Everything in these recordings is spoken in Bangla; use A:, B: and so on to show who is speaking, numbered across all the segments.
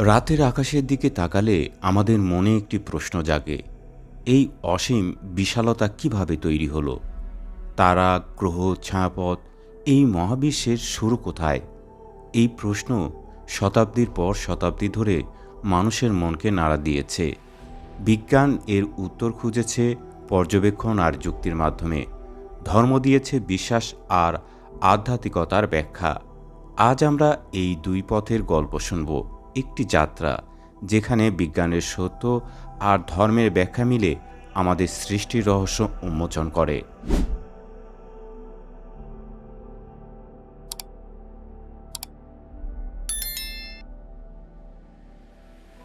A: রাতের আকাশের দিকে তাকালে আমাদের মনে একটি প্রশ্ন জাগে, এই অসীম বিশালতা কীভাবে তৈরি হলো? তারা, গ্রহ, ছায়াপথ, এই মহাবিশ্বের শুরু কোথায়? এই প্রশ্ন শতাব্দীর পর শতাব্দী ধরে মানুষের মনকে নাড়া দিয়েছে। বিজ্ঞান এর উত্তর খুঁজেছে পর্যবেক্ষণ আর যুক্তির মাধ্যমে। ধর্ম দিয়েছে বিশ্বাস আর আধ্যাত্মিকতার ব্যাখ্যা। আজ আমরা এই দুই পথের গল্প শুনব। একটি যাত্রা যেখানে বিজ্ঞানের সত্য আর ধর্মের ব্যাখ্যা মিলে আমাদের সৃষ্টির রহস্য উন্মোচন করে।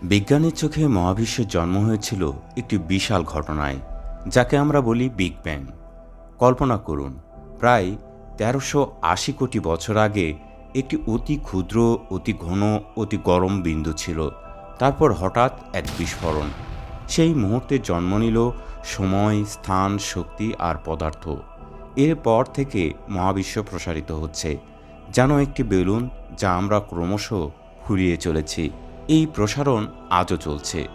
A: বিজ্ঞানের চোখে মহাবিশ্বের জন্ম হয়েছিল একটি বিশাল ঘটনায়, যাকে আমরা বলি বিগ ব্যাং। কল্পনা করুন, প্রায় তেরোশো আশি কোটি বছর আগে একটি অতি ক্ষুদ্র, অতি ঘন, অতি গরম বিন্দু ছিল। তারপর হঠাৎ এক বিস্ফোরণ। সেই মুহূর্তে জন্ম নিল সময়, স্থান, শক্তি আর পদার্থ। এরপর থেকে মহাবিশ্ব প্রসারিত হচ্ছে। যেন একটি বেলুন যা আমরা ক্রমশ ফুরিয়ে চলেছি। এই প্রসারণ আজও চলছে।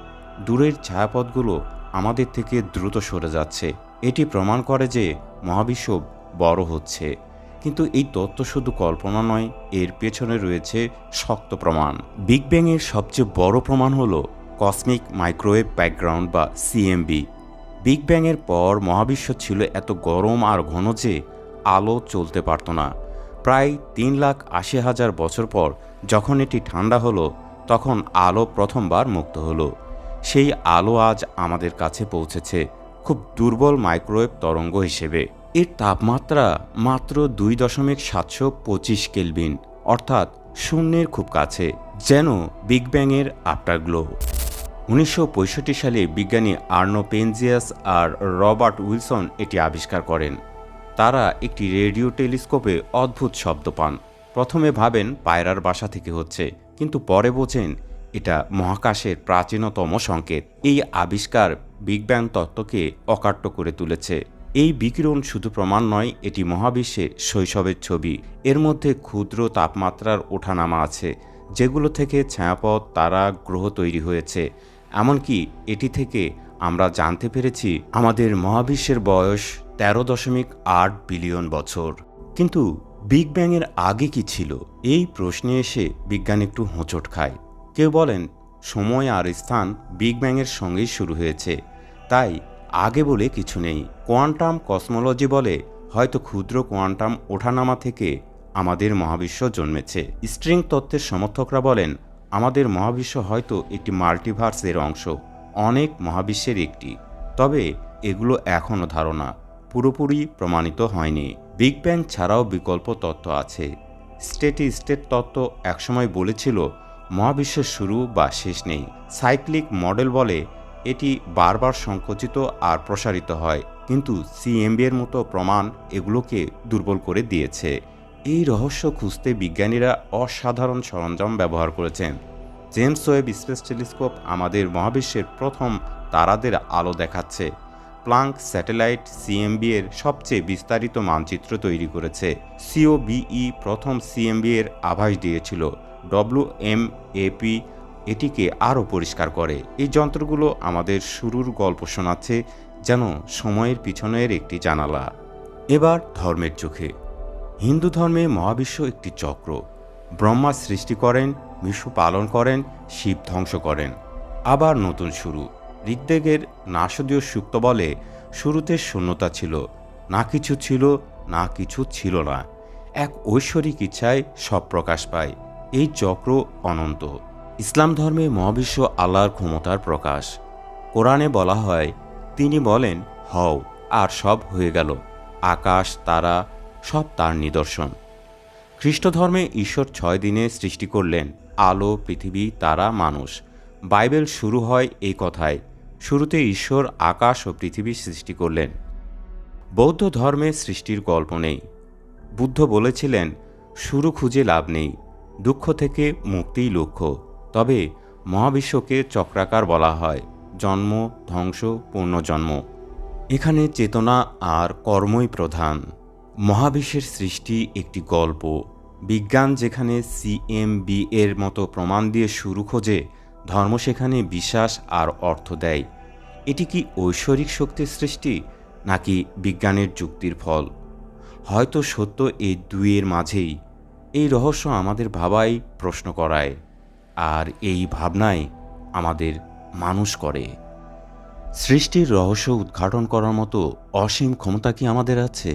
A: দূরের ছায়াপথগুলো আমাদের থেকে দ্রুত সরে যাচ্ছে। এটি প্রমাণ করে যে মহাবিশ্ব বড় হচ্ছে। কিন্তু এই তত্ত্ব শুধু কল্পনা নয়, এর পেছনে রয়েছে শক্ত প্রমাণ। বিগ ব্যাংয়ের সবচেয়ে বড় প্রমাণ হল কসমিক মাইক্রোওয়েভ ব্যাকগ্রাউন্ড বা সিএমবি। বিগ ব্যাংয়ের পর মহাবিশ্ব ছিল এত গরম আর ঘন যে আলো চলতে পারত না। প্রায় তিন লাখ আশি হাজার বছর পর যখন এটি ঠান্ডা হলো, তখন আলো প্রথমবার মুক্ত হলো। সেই আলো আজ আমাদের কাছে পৌঁছেছে খুব দুর্বল মাইক্রোওয়েভ তরঙ্গ হিসেবে। এর তাপমাত্রা মাত্র দুই দশমিক সাতশো পঁচিশ কেলভিন, অর্থাৎ শূন্যের খুব কাছে, যেন বিগ ব্যাংয়ের আফটারগ্লো উনিশশো সালে বিজ্ঞানী আর্নো পেনজিয়াস আর রবার্ট উইলসন এটি আবিষ্কার করেন। তারা একটি রেডিও টেলিস্কোপে অদ্ভুত শব্দ পান। প্রথমে ভাবেন পায়রার বাসা থেকে হচ্ছে, কিন্তু পরে বোঝেন এটা মহাকাশের প্রাচীনতম সংকেত। এই আবিষ্কার বিগ ব্যাং তত্ত্বকে অকাট্য করে তুলেছে। এই বিকিরণ শুধু প্রমাণ নয়, এটি মহাবিশ্বের শৈশবের ছবি। এর মধ্যে ক্ষুদ্র তাপমাত্রার ওঠানামা আছে, যেগুলো থেকে ছায়াপথ, তারা, গ্রহ তৈরি হয়েছে। এমনকি এটি থেকে আমরা জানতে পেরেছি, আমাদের মহাবিশ্বের বয়স তেরো দশমিক আট বিলিয়ন বছর। কিন্তু বিগ ব্যাংয়ের আগে কি ছিল? এই প্রশ্নে এসে বিজ্ঞান একটু হোঁচট খায়। কেউ বলেন, সময় আর স্থান বিগ ব্যাংয়ের সঙ্গেই শুরু হয়েছে। তাই আগে বলে কিছু নেই। কোয়ান্টাম কসমোলজি বলে হয়তো ক্ষুদ্র কোয়ান্টাম ওঠানামা থেকে আমাদের মহাবিশ্ব জন্মেছে। স্ট্রিং তত্ত্বের সমর্থকরা বলেন, আমাদের মহাবিশ্ব হয়তো একটি মাল্টিভার্সের অংশ, অনেক মহাবিশ্বের একটি। তবে এগুলো এখনও ধারণা, পুরোপুরি প্রমাণিত হয়নি। বিগ ব্যাং ছাড়াও বিকল্প তত্ত্ব আছে। স্টেটি স্টেট তত্ত্ব একসময় বলেছিল, মহাবিশ্বের শুরু বা শেষ নেই। সাইক্লিক মডেল বলে এটি বারবার সংকুচিত আর প্রসারিত হয়, কিন্তু সিএমবি এর মতো প্রমাণ এগুলোকে দুর্বল করে দিয়েছে। এই রহস্য খুঁজতে বিজ্ঞানীরা অসাধারণ সরঞ্জাম ব্যবহার করেছেন। জেমস ওয়েব স্পেস টেলিস্কোপ আমাদের মহাবিশ্বের প্রথম তারাদের আলো দেখাচ্ছে। প্লাঙ্ক স্যাটেলাইট সিএমবি এর সবচেয়ে বিস্তারিত মানচিত্র তৈরি করেছে। সিওবিই প্রথম সিএমবি এর আভাস দিয়েছিল। ডব্লিউ এম এপি এটিকে আরও পরিষ্কার করে। এই যন্ত্রগুলো আমাদের শুরুর গল্প শোনাচ্ছে যেন সময়ের পিছনের একটি জানালা। এবার ধর্মের চোখে। হিন্দু ধর্মে মহাবিশ্ব একটি চক্র। ব্রহ্মা সৃষ্টি করেন, বিষ্ণু পালন করেন, শিব ধ্বংস করেন। আবার নতুন শুরু। ঋগ্বেগের নাসদীয় সুক্ত বলে শুরুতে শূন্যতা ছিল। না কিছু ছিল, না কিছু ছিল না। এক ঐশ্বরিক ইচ্ছায় সব প্রকাশ পায়। এই চক্র অনন্ত। ইসলাম ধর্মে মহাবিশ্ব আল্লাহর ক্ষমতার প্রকাশ। কোরআনে বলা হয়, তিনি বলেন, হও, আর সব হয়ে গেল। আকাশ, তারা, সব তার নিদর্শন। খ্রিস্ট ধর্মে ঈশ্বর ছয় দিনে সৃষ্টি করলেন, আলো, পৃথিবী, তারা, মানুষ। বাইবেল শুরু হয় এই কথায়। শুরুতে ঈশ্বর আকাশ ও পৃথিবী সৃষ্টি করলেন। বৌদ্ধ ধর্মে সৃষ্টির গল্প নেই। বুদ্ধ বলেছিলেন, শুরু খুঁজে লাভ নেই। দুঃখ থেকে মুক্তিই লক্ষ্য। তবে মহাবিশ্বকে চক্রাকার বলা হয়, জন্ম, ধ্বংস, পুনর্জন্ম। এখানে চেতনা আর কর্মই প্রধান। মহাবিশ্বের সৃষ্টি একটি গল্প, বিজ্ঞান যেখানে সিএমবি এর মতো প্রমাণ দিয়ে শুরু খোঁজে, ধর্ম সেখানে বিশ্বাস আর অর্থ দেয়। এটি কি ঐশ্বরিক শক্তির সৃষ্টি, নাকি বিজ্ঞানের যুক্তির ফল? হয়তো সত্য এই দুইয়ের মাঝেই। এই রহস্য আমাদের ভাবাই প্রশ্ন করায়। আর এই ভাবনাই আমাদের মানুষ করে। সৃষ্টির রহস্য উদ্ঘাটন করার মতো অসীম ক্ষমতা কি আমাদের আছে?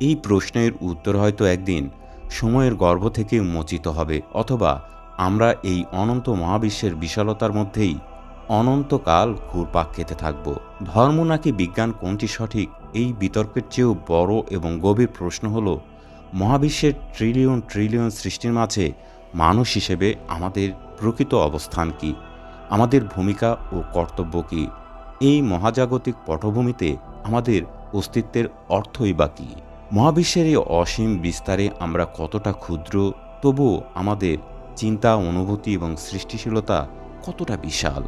A: এই প্রশ্নের উত্তর হয়তো একদিন সময়ের গর্ভ থেকে উন্মোচিত হবে, অথবা আমরা এই অনন্ত মহাবিশ্বের বিশালতার মধ্যেই অনন্তকাল ঘুরপাক খেতে থাকব। ধর্ম নাকি বিজ্ঞান কোনটি সঠিক? এই বিতর্কের চেয়েও বড় এবং গভীর প্রশ্ন হল, মহাবিশ্বের ট্রিলিয়ন ট্রিলিয়ন সৃষ্টির মাঝে মানুষ হিসেবে আমাদের প্রকৃত অবস্থান কি? আমাদের ভূমিকা ও কর্তব্য কী? এই মহাজাগতিক পটভূমিতে আমাদের অস্তিত্বের অর্থই বা কী? মহাবিশ্বের এই অসীম বিস্তারে আমরা কতটা ক্ষুদ্র, তবুও আমাদের চিন্তা, অনুভূতি এবং সৃষ্টিশীলতা কতটা বিশাল?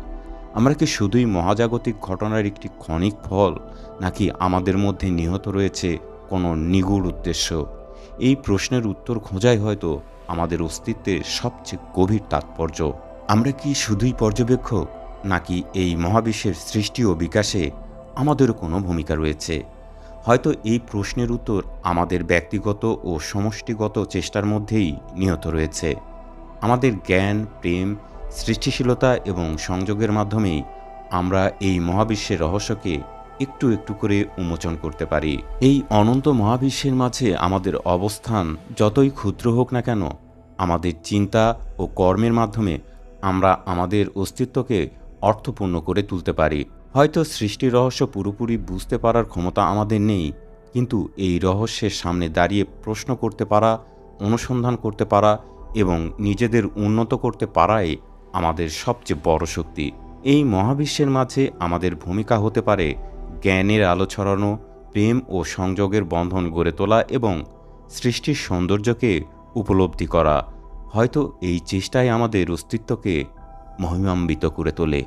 A: আমরা কি শুধুই মহাজাগতিক ঘটনার একটি ক্ষণিক ফল, নাকি আমাদের মধ্যে নিহত রয়েছে কোনো নিগুড় উদ্দেশ্য? এই প্রশ্নের উত্তর খোঁজাই হয়তো আমাদের অস্তিত্বের সবচেয়ে গভীর তাৎপর্য। আমরা কি শুধুই পর্যবেক্ষক, নাকি এই মহাবিশ্বের সৃষ্টি ও বিকাশে আমাদেরও কোনো ভূমিকা রয়েছে? হয়তো এই প্রশ্নের উত্তর আমাদের ব্যক্তিগত ও সমষ্টিগত চেষ্টার মধ্যেই নিহত রয়েছে। আমাদের জ্ঞান, প্রেম, সৃষ্টিশীলতা এবং সংযোগের মাধ্যমেই আমরা এই মহাবিশ্বের রহস্যকে একটু একটু করে উন্মোচন করতে পারি। এই অনন্ত মহাবিশ্বের মাঝে আমাদের অবস্থান যতই ক্ষুদ্র হোক না কেন, আমাদের চিন্তা ও কর্মের মাধ্যমে আমরা আমাদের অস্তিত্বকে অর্থপূর্ণ করে তুলতে পারি। হয়তো সৃষ্টি রহস্য পুরোপুরি বুঝতে পারার ক্ষমতা আমাদের নেই, কিন্তু এই রহস্যের সামনে দাঁড়িয়ে প্রশ্ন করতে পারা, অনুসন্ধান করতে পারা এবং নিজেদের উন্নত করতে পারাই আমাদের সবচেয়ে বড় শক্তি। এই মহাবিশ্বের মাঝে আমাদের ভূমিকা হতে পারে জ্ঞানের আলো ছড়ানো, প্রেম ও সংযোগের বন্ধন গড়ে তোলা এবং সৃষ্টির সৌন্দর্যকে উপলব্ধি করা। হয়তো এই চেষ্টাই আমাদের অস্তিত্বকে মহিমাম্বিত করে তোলে।